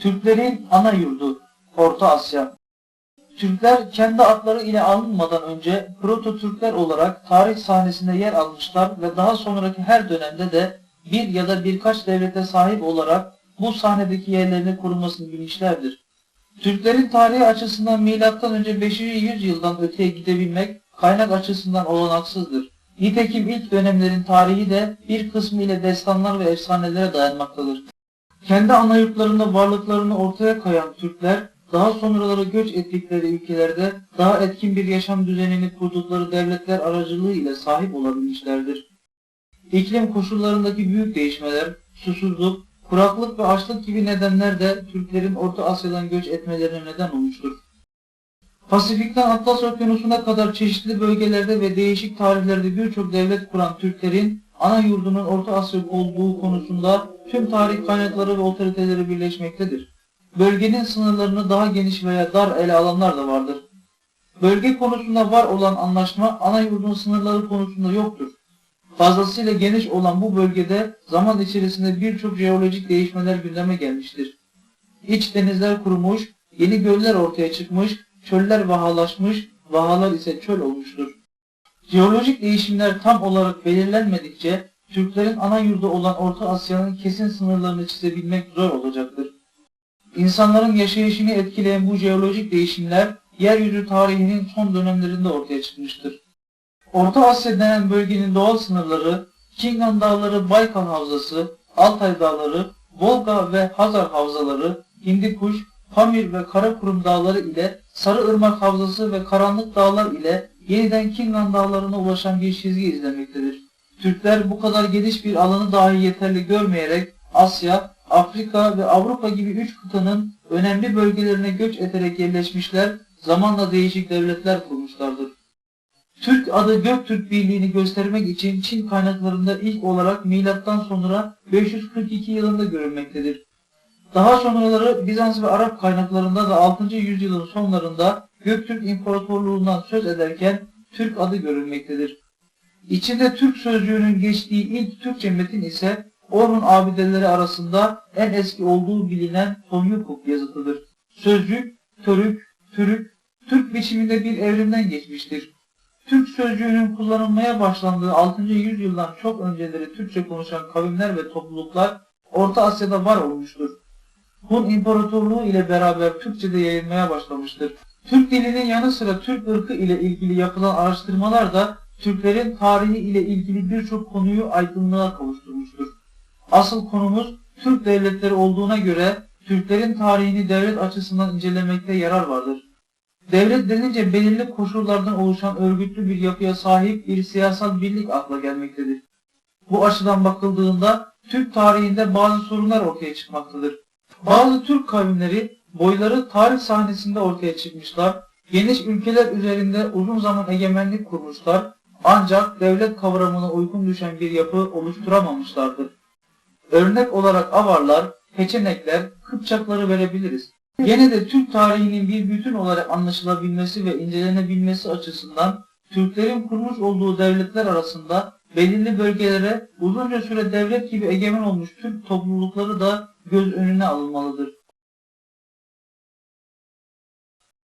Türklerin ana yurdu Orta Asya. Türkler kendi adları ile anılmadan önce Proto-Türkler olarak tarih sahnesinde yer almışlar ve daha sonraki her dönemde de bir ya da birkaç devlete sahip olarak bu sahnedeki yerlerini korumasını bilmişlerdir. Türklerin tarihi açısından önce 5. yüzyıldan öteye gidebilmek kaynak açısından olanaksızdır. Nitekim ilk dönemlerin tarihi de bir kısmı ile destanlar ve efsanelere dayanmaktadır. Kendi ana yurtlarında varlıklarını ortaya koyan Türkler, daha sonraları göç ettikleri ülkelerde daha etkin bir yaşam düzenini kurdukları devletler aracılığı ile sahip olabilmişlerdir. İklim koşullarındaki büyük değişmeler, susuzluk, kuraklık ve açlık gibi nedenler de Türklerin Orta Asya'dan göç etmelerine neden olmuştur. Pasifik'ten Atlas Okyanusu'na kadar çeşitli bölgelerde ve değişik tarihlerde birçok devlet kuran Türklerin ana yurdunun Orta Asya olduğu konusunda tüm tarih kaynakları ve otoriteleri birleşmektedir. Bölgenin sınırlarını daha geniş veya dar ele alanlar da vardır. Bölge konusunda var olan anlaşma ana yurdun sınırları konusunda yoktur. Fazlasıyla geniş olan bu bölgede zaman içerisinde birçok jeolojik değişmeler gündeme gelmiştir. İç denizler kurumuş, yeni göller ortaya çıkmış, çöller vahalaşmış, vahalar ise çöl olmuştur. Jeolojik değişimler tam olarak belirlenmedikçe Türklerin ana yurdu olan Orta Asya'nın kesin sınırlarını çizebilmek zor olacaktır. İnsanların yaşayışını etkileyen bu jeolojik değişimler yeryüzü tarihinin son dönemlerinde ortaya çıkmıştır. Orta Asya denen bölgenin doğal sınırları Kingan Dağları Baykal Havzası, Altay Dağları, Volga ve Hazar Havzaları, Hindikuş, Pamir ve Karakurum Dağları ile Sarıırmak Havzası ve Karanlık Dağlar ile yeniden Kingan Dağları'na ulaşan bir çizgi izlemektedir. Türkler bu kadar geniş bir alanı dahi yeterli görmeyerek Asya, Afrika ve Avrupa gibi üç kıtanın önemli bölgelerine göç ederek yerleşmişler, zamanla değişik devletler kurmuşlardır. Türk adı Göktürk Birliği'ni göstermek için Çin kaynaklarında ilk olarak milattan sonra 542 yılında görülmektedir. Daha sonraları Bizans ve Arap kaynaklarında da 6. yüzyılın sonlarında Göktürk İmparatorluğundan söz ederken Türk adı görülmektedir. İçinde Türk sözcüğünün geçtiği ilk Türkçe metin ise Orhun abideleri arasında en eski olduğu bilinen Tonyukuk yazıtıdır. Sözcük, törük, türük, Türk biçiminde bir evrimden geçmiştir. Türk sözcüğünün kullanılmaya başlandığı 6. yüzyıldan çok önceleri Türkçe konuşan kavimler ve topluluklar Orta Asya'da var olmuştur. Hun İmparatorluğu ile beraber Türkçe'de yayılmaya başlamıştır. Türk dilinin yanı sıra Türk ırkı ile ilgili yapılan araştırmalar da Türklerin tarihi ile ilgili birçok konuyu aydınlığa kavuşturmuştur. Asıl konumuz Türk devletleri olduğuna göre Türklerin tarihini devlet açısından incelemekte yarar vardır. Devlet denince belirli koşullardan oluşan örgütlü bir yapıya sahip bir siyasal birlik akla gelmektedir. Bu açıdan bakıldığında Türk tarihinde bazı sorunlar ortaya çıkmaktadır. Bazı Türk kavimleri boyları tarih sahnesinde ortaya çıkmışlar, geniş ülkeler üzerinde uzun zaman egemenlik kurmuşlar, ancak devlet kavramına uygun düşen bir yapı oluşturamamışlardır. Örnek olarak Avarlar, Peçenekler, Kıpçakları verebiliriz. Gene de Türk tarihinin bir bütün olarak anlaşılabilmesi ve incelenebilmesi açısından Türklerin kurmuş olduğu devletler arasında belirli bölgelere uzunca süre devlet gibi egemen olmuş Türk toplulukları da göz önüne alınmalıdır.